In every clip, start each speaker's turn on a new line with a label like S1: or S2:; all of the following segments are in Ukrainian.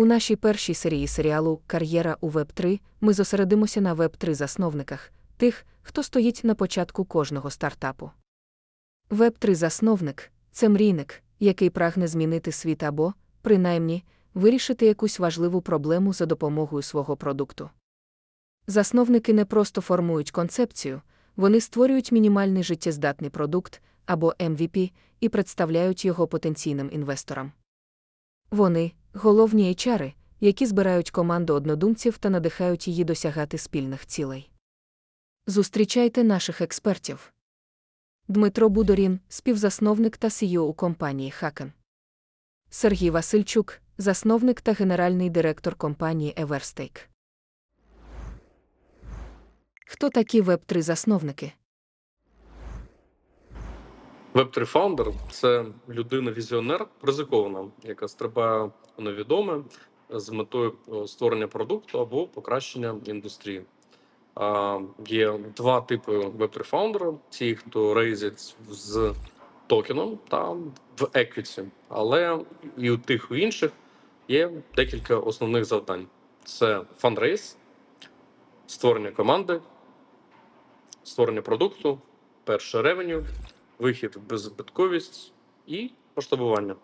S1: У нашій першій серії серіалу Кар'єра у Web 3 ми зосередимося на Web 3 засновниках, тих, хто стоїть на початку кожного стартапу. Web 3 засновник це мрійник, який прагне змінити світ або, принаймні, вирішити якусь важливу проблему за допомогою свого продукту. Засновники не просто формують концепцію, вони створюють мінімальний життєздатний продукт або MVP і представляють його потенційним інвесторам. Вони головні HR, які збирають команду однодумців та надихають її досягати спільних цілей. Зустрічайте наших експертів. Дмитро Будорін, співзасновник та CEO компанії Haken. Сергій Васильчук, засновник та генеральний директор компанії Everstake. Хто такі Web3 засновники?
S2: Web3 Founder – це людина-візіонер, ризикована, яка стрибає у невідоме з метою створення продукту або покращення індустрії. Є два типи Web3 Founder – ті, хто рейзять з токеном та в еквіті. Але і у тих у інших є декілька основних завдань: це фандрейз, створення команди, створення продукту, перше ревеню, вихід в беззбитковість і масштабування.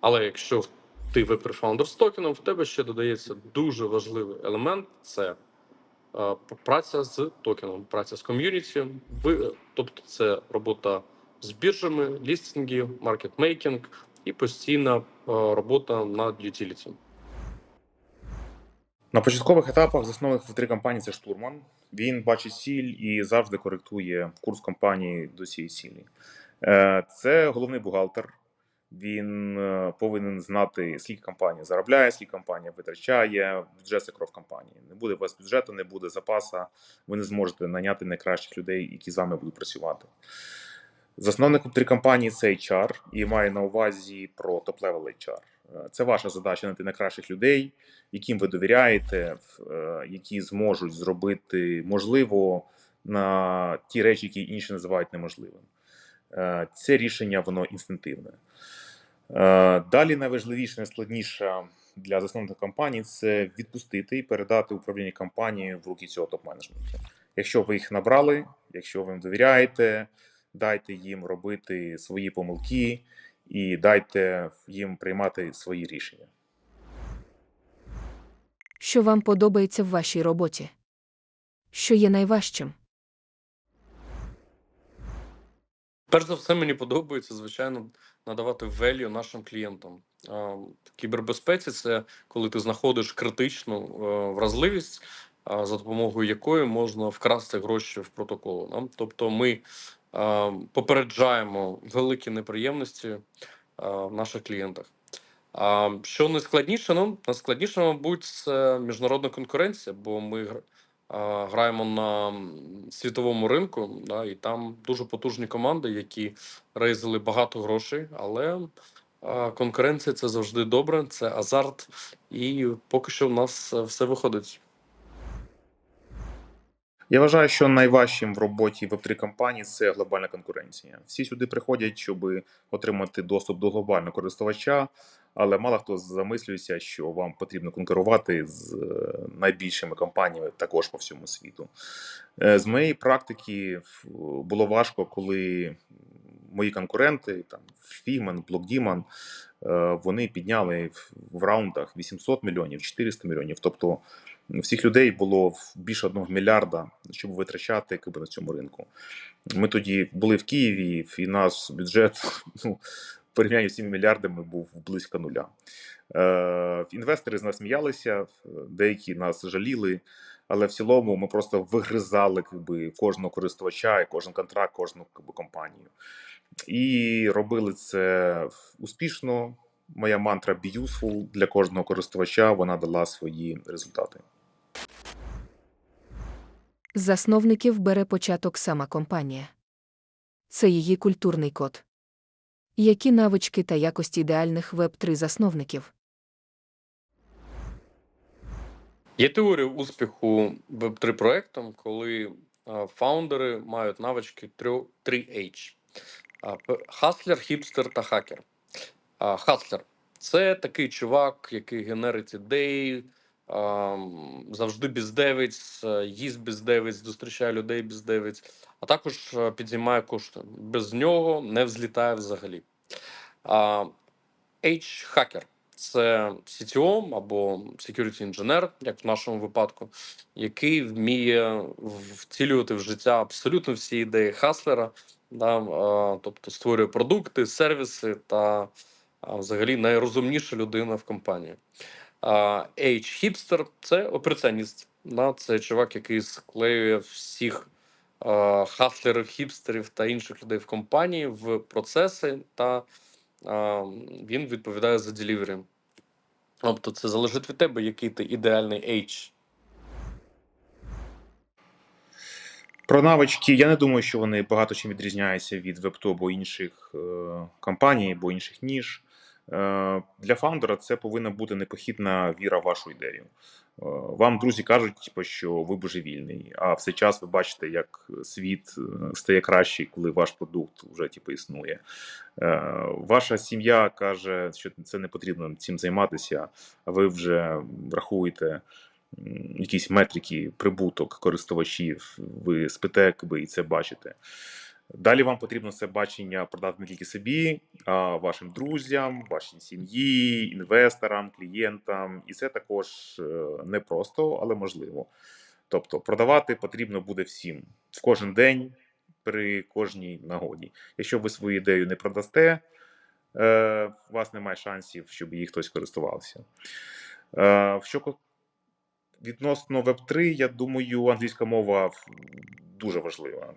S2: Але якщо ти веб-фаундер з токеном, в тебе ще додається дуже важливий елемент це е, праця з токеном, праця з ком'юніті, ви- тобто це робота з біржами, лістинги, маркетмейкінг і постійна е, робота над ютіліті.
S3: На початкових етапах засновник в компанії це штурман. Він бачить ціль і завжди коректує курс компанії до цієї цілі. Е, Це головний бухгалтер. Він е, повинен знати, скільки компанія заробляє, скільки компанія витрачає, бюджет це кров компанії. Не буде у вас бюджету, не буде запаса. Ви не зможете наняти найкращих людей, які з вами будуть працювати. Засновник три компанії це HR і має на увазі про топ-левел HR. Це ваша задача знайти найкращих людей, яким ви довіряєте, е, які зможуть зробити можливо на ті речі, які інші називають неможливим. Е, Це рішення воно інстинктивне. Е, Далі найважливіше, найскладніше для засновника компанії це відпустити і передати управління компанією в руки цього топ-менеджменту. Якщо ви їх набрали, якщо ви їм довіряєте, дайте їм робити свої помилки і дайте їм приймати свої рішення.
S1: Що вам подобається в вашій роботі? Що є найважчим?
S2: Перш за все, мені подобається, звичайно, надавати value нашим клієнтам. Кібербезпеці це коли ти знаходиш критичну е, вразливість, за допомогою якої можна вкрасти гроші в протокол. да. Тобто ми попереджаємо великі неприємності в наших клієнтах. Що найскладніше? Ну, найскладніше, мабуть, це міжнародна конкуренція, бо ми граємо на світовому ринку, да, і там дуже потужні команди, які рейзили багато грошей, але конкуренція це завжди добре, це азарт, і поки що в нас е, все виходить.
S3: Я вважаю, що найважчим в роботі Web3 компанії це глобальна конкуренція. Всі сюди приходять, щоб отримати доступ до глобального користувача, але мало хто замислюється, що вам потрібно конкурувати з е, найбільшими компаніями також по всьому світу. Е, З моєї практики було важко, коли мої конкуренти, там Figman, BlockDemon, е, вони підняли в раундах 800 мільйонів, 400 мільйонів. Тобто всіх людей було більше одного мільярда, щоб витрачати якби, на цьому ринку. Ми тоді були в Києві, і наш бюджет ну, порівнянні з цими мільярдами був близько нуля. Е, інвестори з нас сміялися, деякі нас жаліли, але в цілому ми просто вигризали якби, кожного користувача, і кожен контракт, кожну якби, компанію. І робили це успішно. Моя мантра be useful для кожного користувача, вона дала свої результати.
S1: Засновників бере початок сама компанія. Це її культурний код. Які навички та якості ідеальних Web3 засновників?
S2: Є теорія успіху веб 3 проектом, коли фаундери мають навички 3H: хаслер, хіпстер та хакер. Хаслер Це такий чувак, який генерить ідеї, завжди бездевець, е, їсть бездевець, зустрічає людей бездевець, а також е, підіймає кошти. Без нього не взлітає взагалі. H-хакер це CTO або security інженер, як в нашому випадку, який вміє втілювати в життя абсолютно всі ідеї хаслера, да, тобто створює продукти, сервіси та взагалі найрозумніша людина в компанії. А, H-хіпстер це операціоніст. Це чувак, який склеює всіх хаслерів, хіпстерів та інших людей в компанії в процеси та він відповідає за делівері. Тобто це залежить від тебе, який ти ідеальний H.
S3: Про навички я не думаю, що вони багато чим відрізняються від Web2 або інших е, компаній або інших ніж. Е, для фаундера це повинна бути непохідна віра в вашу ідею. Е, вам друзі кажуть, типу, що ви божевільний, а в цей час ви бачите, як світ е, стає кращий, коли ваш продукт вже типу, існує. Ваша сім'я каже, що це не потрібно цим займатися, а ви вже рахуєте якісь метрики, прибуток користувачів, ви спите, якби, і це бачите. Далі вам потрібно це бачення продати не тільки собі, а вашим друзям, вашій сім'ї, інвесторам, клієнтам. І це також е, непросто, але можливо. Тобто продавати потрібно буде всім в кожен день, при кожній нагоді. Якщо ви свою ідею не продасте, е, у вас немає шансів, щоб її хтось користувався. Е, що відносно Web3, я думаю, англійська мова дуже важлива.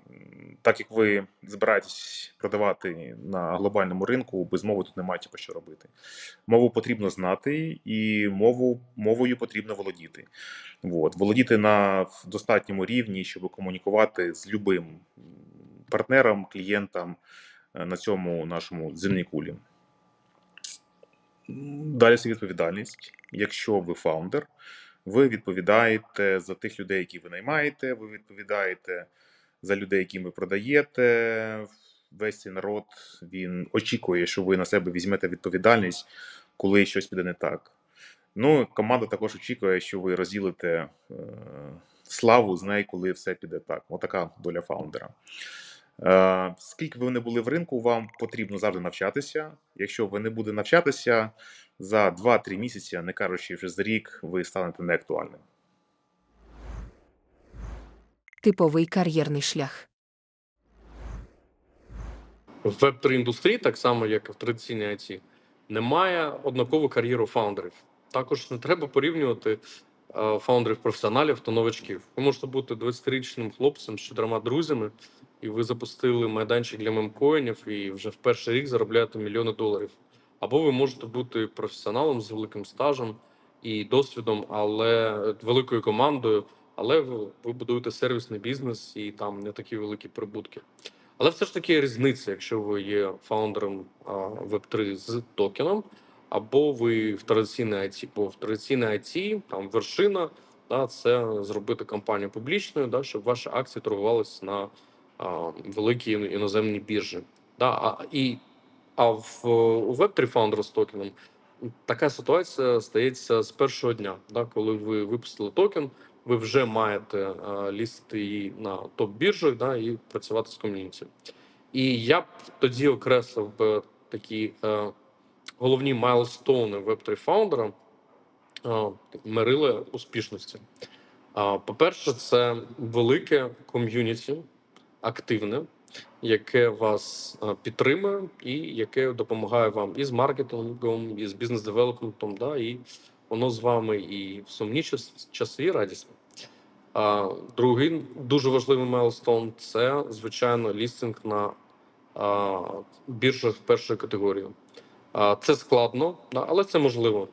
S3: Так як ви збираєтесь продавати на глобальному ринку, без мови тут немає типу, що робити. Мову потрібно знати, і мову, мовою потрібно володіти. От. Володіти на достатньому рівні, щоб комунікувати з любим партнером, клієнтом е, на цьому нашому земній кулі. Далі це відповідальність. Якщо ви фаундер, ви відповідаєте за тих людей, які ви наймаєте, ви відповідаєте за людей, яким ви продаєте. Весь цей народ він очікує, що ви на себе візьмете відповідальність, коли щось піде не так. Ну, команда також очікує, що ви розділите е, славу з нею, коли все піде так. Отака доля фаундера. Е, скільки ви не були в ринку, вам потрібно завжди навчатися. Якщо ви не будете навчатися, за 2-3 місяці, не кажучи вже за рік, ви станете неактуальним.
S1: Типовий кар'єрний шлях.
S2: В Web3 індустрії, так само як і в традиційній IT, немає однакову кар'єру фаундерів. Також не треба порівнювати е, фаундерів професіоналів та новачків. Ви можете бути 20-річним хлопцем з чотирма друзями, і ви запустили майданчик для мемкоїнів і вже в перший рік заробляєте мільйони доларів. Або ви можете бути професіоналом з великим стажем і досвідом, але великою командою, але ви, ви будуєте сервісний бізнес і там не такі великі прибутки. Але все ж таки є різниця, якщо ви є фаундером Web3 з токеном, або ви в традиційній IT. Бо в традиційній IT там вершина да, це зробити компанію публічною, да, щоб ваші акції торгувалися на а, великій ін- іноземній біржі. Да, а, і, а в у Web3 фаундера з токеном така ситуація стається з першого дня, да, коли ви випустили токен, ви вже маєте е, лізти її на топ-біржах да, і працювати з ком'юніті. І я б тоді окреслив би такі е, головні майлстоуни Web3 фаундера, е, мерили успішності. А, По-перше, це велике ком'юніті, активне, яке вас е, підтримує і яке допомагає вам і з маркетингом, і з бізнес-девелопментом, да, і воно з вами і в сумні часи і радісно. А, другий дуже важливий майлстоун це, звичайно, лістинг на а, біржах першої категорії. А, це складно, але це можливо.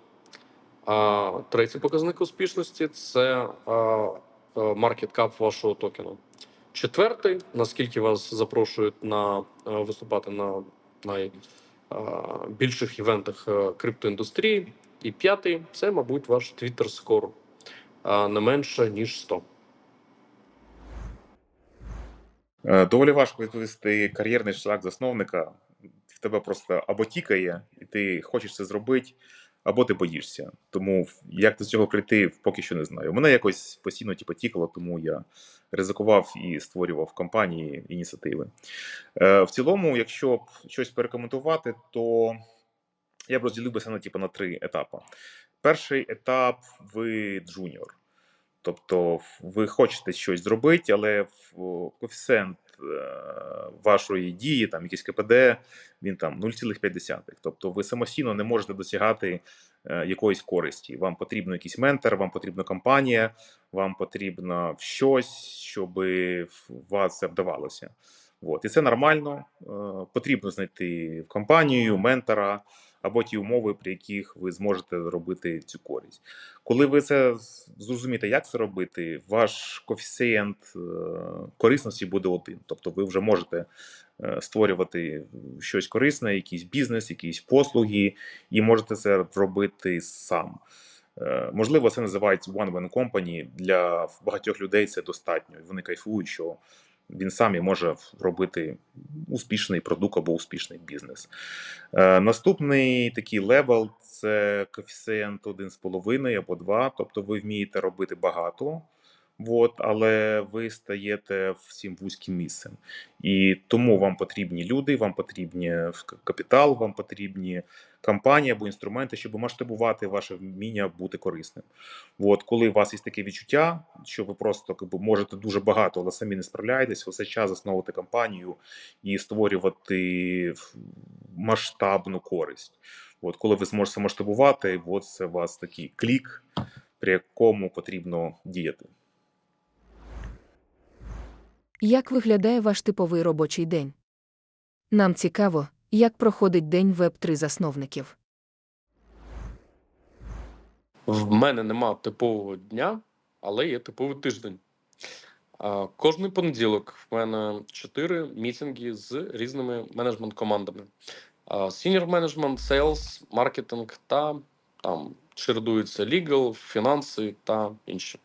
S2: А, третій показник успішності це маркет кап вашого токену. Четвертий, наскільки вас запрошують на е, виступати на найбільших івентах е, криптоіндустрії. І п'ятий це, мабуть, ваш Twitter скор не менше ніж 100.
S3: Е, Доволі важко відповісти кар'єрний шлях засновника в тебе просто або тікає, і ти хочеш це зробити, або ти боїшся. Тому як до цього прийти, поки що не знаю. Мене якось постійно типу, тікало, тому я ризикував і створював компанії, ініціативи. Е, в цілому, якщо б щось перекоментувати, то я б розділив би на, типу, на три етапи. Перший етап ви джуніор. Тобто ви хочете щось зробити, але коефіцієнт вашої дії, там якийсь КПД, він там 0,5. Тобто ви самостійно не можете досягати е, якоїсь користі. Вам потрібен якийсь ментор, вам потрібна компанія, вам потрібно щось, щоб вас це вдавалося. От. І це нормально. Е, Потрібно знайти компанію, ментора або ті умови, при яких ви зможете робити цю користь. Коли ви це зрозумієте, як це робити, ваш коефіцієнт е, корисності буде один. Тобто ви вже можете е, створювати щось корисне, якийсь бізнес, якісь послуги, і можете це робити сам. Е, Можливо, це називається one-man company. Для багатьох людей це достатньо. і Вони кайфують, що він сам і може робити успішний продукт або успішний бізнес. Е, Наступний такий левел це коефіцієнт 1,5 або 2, тобто ви вмієте робити багато. От, але ви стаєте всім вузьким місцем. І тому вам потрібні люди, вам потрібні к- капітал, вам потрібні компанії або інструменти, щоб масштабувати ваше вміння бути корисним. От, коли у вас є таке відчуття, що ви просто якби, можете дуже багато, але самі не справляєтесь, усе час засновувати компанію і створювати масштабну користь. От, коли ви зможете масштабувати, от це у вас такий клік, при якому потрібно діяти.
S1: Як виглядає ваш типовий робочий день? Нам цікаво, як проходить день веб-3 засновників.
S2: В мене нема типового дня, але є типовий тиждень. Кожний понеділок в мене чотири мітинги з різними менеджмент-командами: Senior Management, Sales, маркетинг та там чередуються legal, фінанси та інші.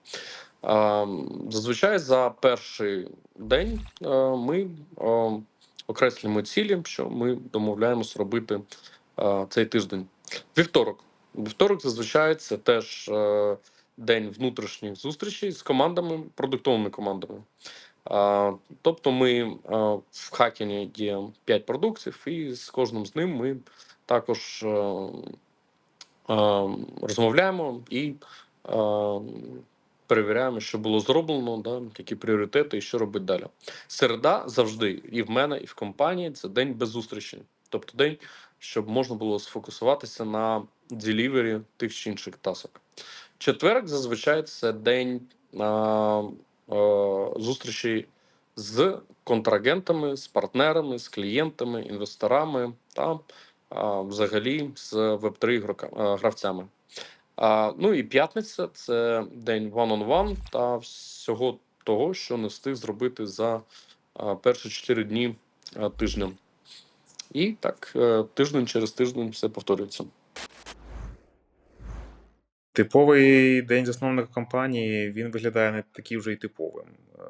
S2: А, Зазвичай за перший день е, ми е, окреслюємо цілі, що ми домовляємось робити е, цей тиждень. Вівторок. Вівторок зазвичай це теж день внутрішніх зустрічей з командами, продуктовими командами. Тобто ми в хакені є 5 продуктів, і з кожним з ним ми також розмовляємо і перевіряємо, що було зроблено, да, які пріоритети і що робити далі. Середа завжди і в мене, і в компанії це день без зустрічей. Тобто день, щоб можна було сфокусуватися на делівері тих чи інших тасок. Четверг зазвичай це день а, а, зустрічей з контрагентами, з партнерами, з клієнтами, інвесторами та а, взагалі з Web3 гравцями. Ну і п'ятниця це день one-on-one та всього того, що не встиг зробити за перші 4 дні тижня. І так, е, тиждень через тиждень все повторюється.
S3: Типовий день засновника компанії він виглядає не такий вже й типовим. Е,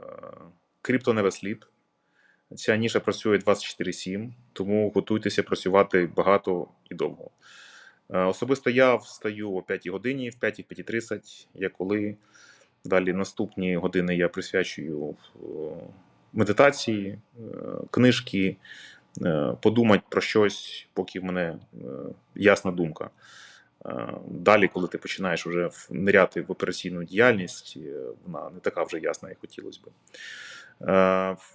S3: Крипто не веслід. Ця ніша працює 24-7, тому готуйтеся працювати багато і довго. Е, Особисто я встаю о 5 годині, в 5 5.30, я коли. Далі наступні години я присвячую е, медитації, е, книжки, подумати про щось, поки в мене ясна думка. Далі, коли ти починаєш вже ниряти в операційну діяльність, вона не така вже ясна, як хотілося б.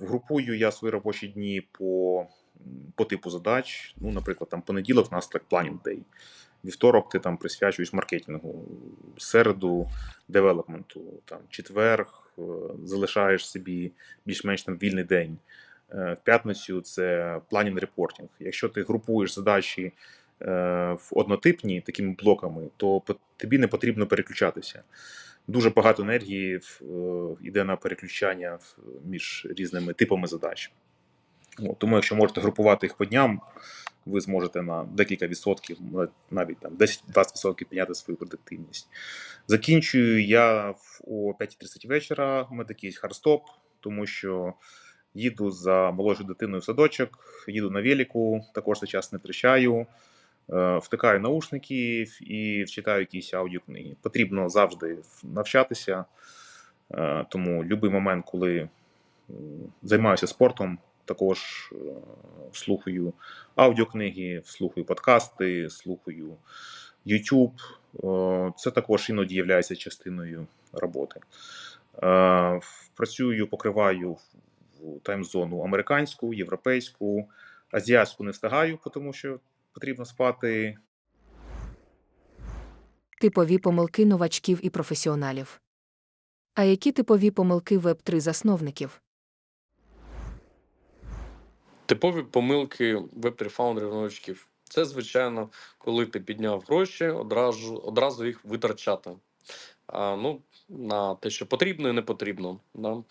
S3: Групую я свої робочі дні по, по типу задач. Ну, наприклад, там понеділок у нас так planning day. Вівторок ти там присвячуєш маркетингу, середу девелопменту, там четвер е, залишаєш собі більш-менш там вільний день. Е, В п'ятницю це планінг репортинг. Якщо ти групуєш задачі е, в однотипні такими блоками, то тобі не потрібно переключатися. Дуже багато енергії йде на переключання між різними типами задач. От, тому, якщо можете групувати їх по дням, ви зможете на декілька відсотків, навіть там 10-20% підняти свою продуктивність. Закінчую я о 5.30 вечора. У мене такий хардстоп, тому що їду за молодшою дитиною в садочок, їду на велику, також цей час не втрачаю. Е, Втикаю наушники і читаю якісь аудіокниги. Потрібно завжди навчатися, е, тому будь-який момент, коли займаюся спортом, також е, слухаю аудіокниги, слухаю подкасти, слухаю YouTube. Е, Це також іноді є частиною роботи. Е, Працюю, покриваю тайм-зону американську, європейську, азіатську не встигаю, тому що потрібно спати.
S1: Типові помилки новачків і професіоналів. А які типові помилки Web3 засновників?
S2: Типові помилки веб-3 фаундерів новачків. Це, звичайно, коли ти підняв гроші, одразу, одразу їх витрачати. А, ну, на те, що потрібно і не потрібно. Да?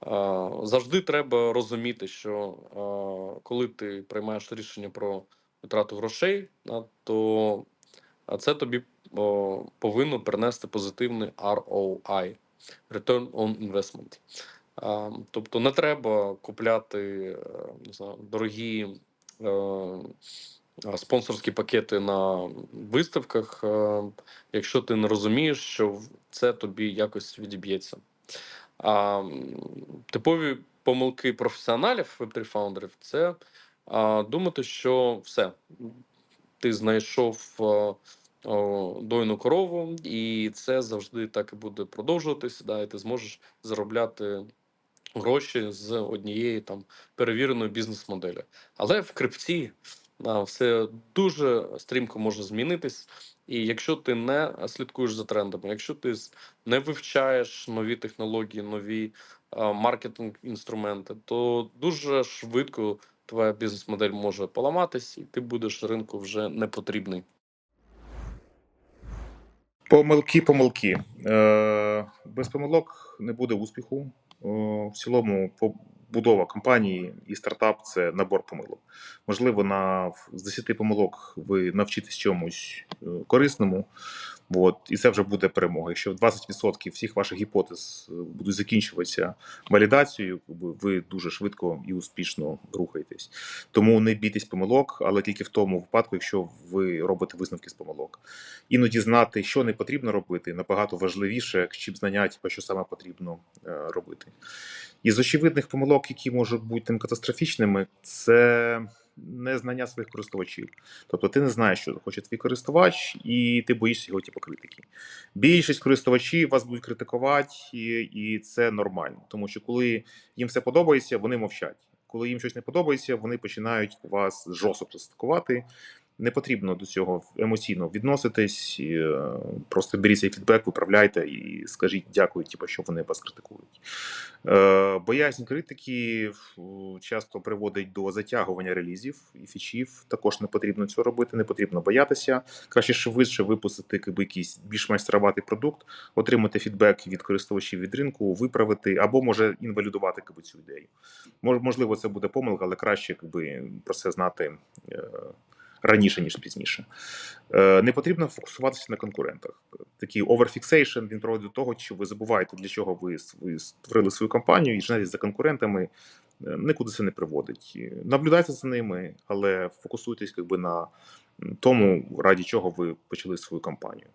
S2: А, завжди треба розуміти, що а, коли ти приймаєш рішення про витрату грошей, да, то це тобі о, повинно принести позитивний ROI Return on Investment. А, тобто не треба купляти е, не знаю, дорогі е, спонсорські пакети на виставках, е, якщо ти не розумієш, що це тобі якось відіб'ється. А, типові помилки професіоналів web фаундерів це а, думати, що все, ти знайшов дойну корову, і це завжди так і буде продовжуватися. Да, і ти зможеш заробляти гроші з однієї там перевіреної бізнес-моделі. Але в крипті все дуже стрімко може змінитись. І якщо ти не слідкуєш за трендами, якщо ти не вивчаєш нові технології, нові а, маркетинг інструменти, то дуже швидко твоя бізнес-модель може поламатись, і ти будеш ринку вже не потрібний.
S3: Помилки, помилки. Е, без помилок не буде успіху. В цілому, побудова компанії і стартап це набор помилок. Можливо, на з 10 помилок ви навчитесь чомусь е, корисному. От, і це вже буде перемога. Якщо 20% всіх ваших гіпотез е, будуть закінчуватися валідацією, ви дуже швидко і успішно рухаєтесь. Тому не бійтесь помилок, але тільки в тому випадку, якщо ви робите висновки з помилок. Іноді знати, що не потрібно робити, набагато важливіше, чим знання, типу, що саме потрібно е, робити. Із очевидних помилок, які можуть бути тим катастрофічними, це незнання своїх користувачів. Тобто ти не знаєш, що хоче твій користувач, і ти боїшся його типу, критики. Більшість користувачів вас будуть критикувати, і, це нормально, тому що коли їм все подобається, вони мовчать. Коли їм щось не подобається, вони починають вас жорстко критикувати. Не потрібно до цього емоційно відноситись. е, Просто беріть цей фідбек, виправляйте і скажіть дякую, типу, що вони вас критикують. Е, Боязнь критики часто приводить до затягування релізів і фічів. Також не потрібно цього робити, не потрібно боятися. Краще швидше випустити якийсь більш-менш староватий продукт, отримати фідбек від користувачів від ринку, виправити або може інвалідувати якби, цю ідею. Мож- Можливо, це буде помилка, але краще якби, про це знати. Раніше ніж пізніше, Е, не потрібно фокусуватися на конкурентах. Такий overfixation, він проводить до того, що ви забуваєте, для чого ви, створили свою компанію і женетесь за конкурентами. е, Нікуди це не приводить. Наблюдайте за ними, але фокусуйтесь якби, на тому, раді чого ви почали свою компанію.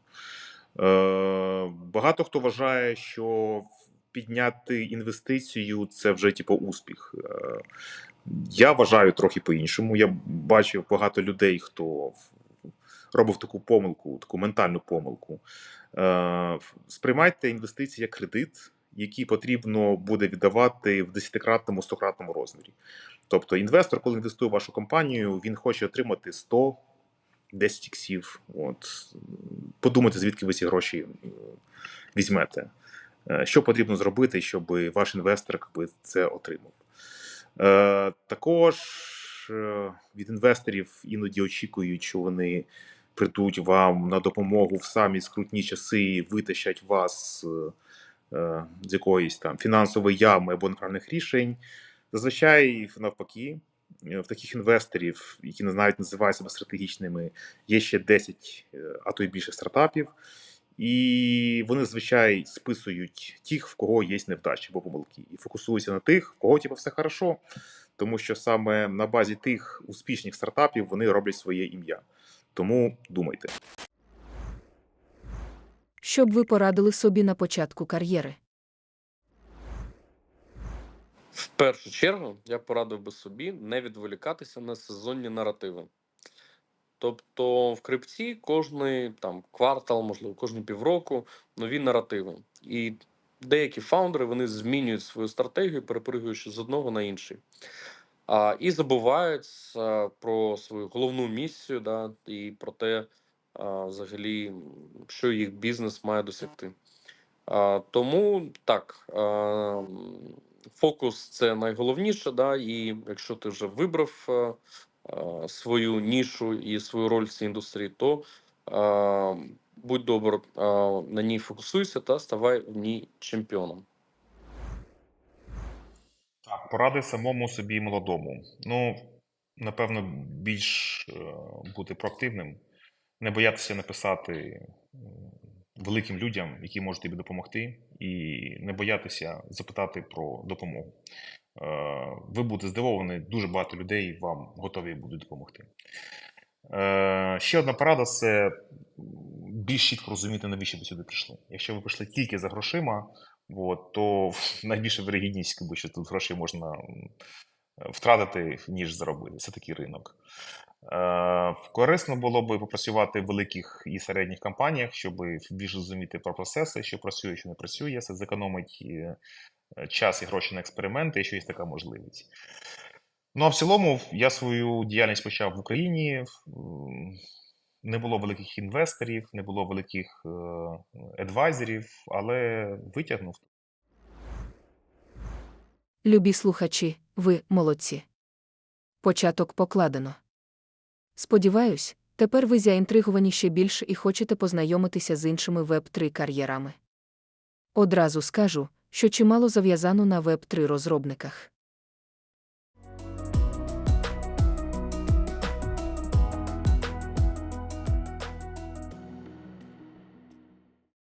S3: Е, Багато хто вважає, що підняти інвестицію це вже типу успіх. Я вважаю трохи по-іншому. Я бачив багато людей, хто робив таку помилку, таку ментальну помилку. Е, Сприймайте інвестиції як кредит, який потрібно буде віддавати в десятикратному, стократному розмірі. Тобто, інвестор, коли інвестує в вашу компанію, він хоче отримати 100 10 іксів. От. Подумайте, звідки ви ці гроші е, візьмете. Е, Що потрібно зробити, щоб ваш інвестор якби, це отримав. Е, також е, від інвесторів іноді очікують, що вони прийдуть вам на допомогу в самі скрутні часи і витащать вас е, з якоїсь там фінансової ями або неправильних рішень. Зазвичай навпаки, в таких інвесторів, які навіть називають себе стратегічними, є ще 10, е, а то й більше стартапів. І вони зазвичай списують тих, в кого є невдачі або помилки, і фокусуються на тих, в кого типу, все хорошо, тому що саме на базі тих успішних стартапів вони роблять своє ім'я. Тому думайте.
S1: Що б ви порадили собі на початку кар'єри?
S2: В першу чергу я порадив би собі не відволікатися на сезонні наративи. Тобто в крипті кожний там квартал, можливо, кожні півроку нові наративи. І деякі фаундери вони змінюють свою стратегію, перепригуючи з одного на інший. А, і забувають а, про свою головну місію, да, і про те, а, взагалі, що їх бізнес має досягти. А, тому так, а, фокус це найголовніше, да, і якщо ти вже вибрав а, свою нішу і свою роль в цій індустрії, то будь добр, на ній фокусуйся та ставай в ній чемпіоном.
S3: Так, поради самому собі молодому. Ну, напевно, більш е, бути проактивним, не боятися написати великим людям, які можуть тобі допомогти, і не боятися запитати про допомогу. Е, Ви будете здивовані, дуже багато людей вам готові будуть допомогти. Е, Ще одна порада це більш чітко розуміти, навіщо ви сюди прийшли. Якщо ви прийшли тільки за грошима, От, то найбільша вирогідність, що тут грошей можна втратити, ніж заробити. Це такий ринок. Е, корисно було би попрацювати в великих і середніх компаніях, щоб більш розуміти про процеси, що працює, що не працює. Це зекономить час і гроші на експерименти, якщо є така можливість. Ну а в цілому я свою діяльність почав в Україні. Не було великих інвесторів, не було великих е, адвайзерів, але витягнув.
S1: Любі слухачі, ви молодці. Початок покладено. Сподіваюсь, тепер ви заінтриговані ще більше і хочете познайомитися з іншими Web3 кар'єрами. Одразу скажу, що чимало зав'язано на Web3 розробниках.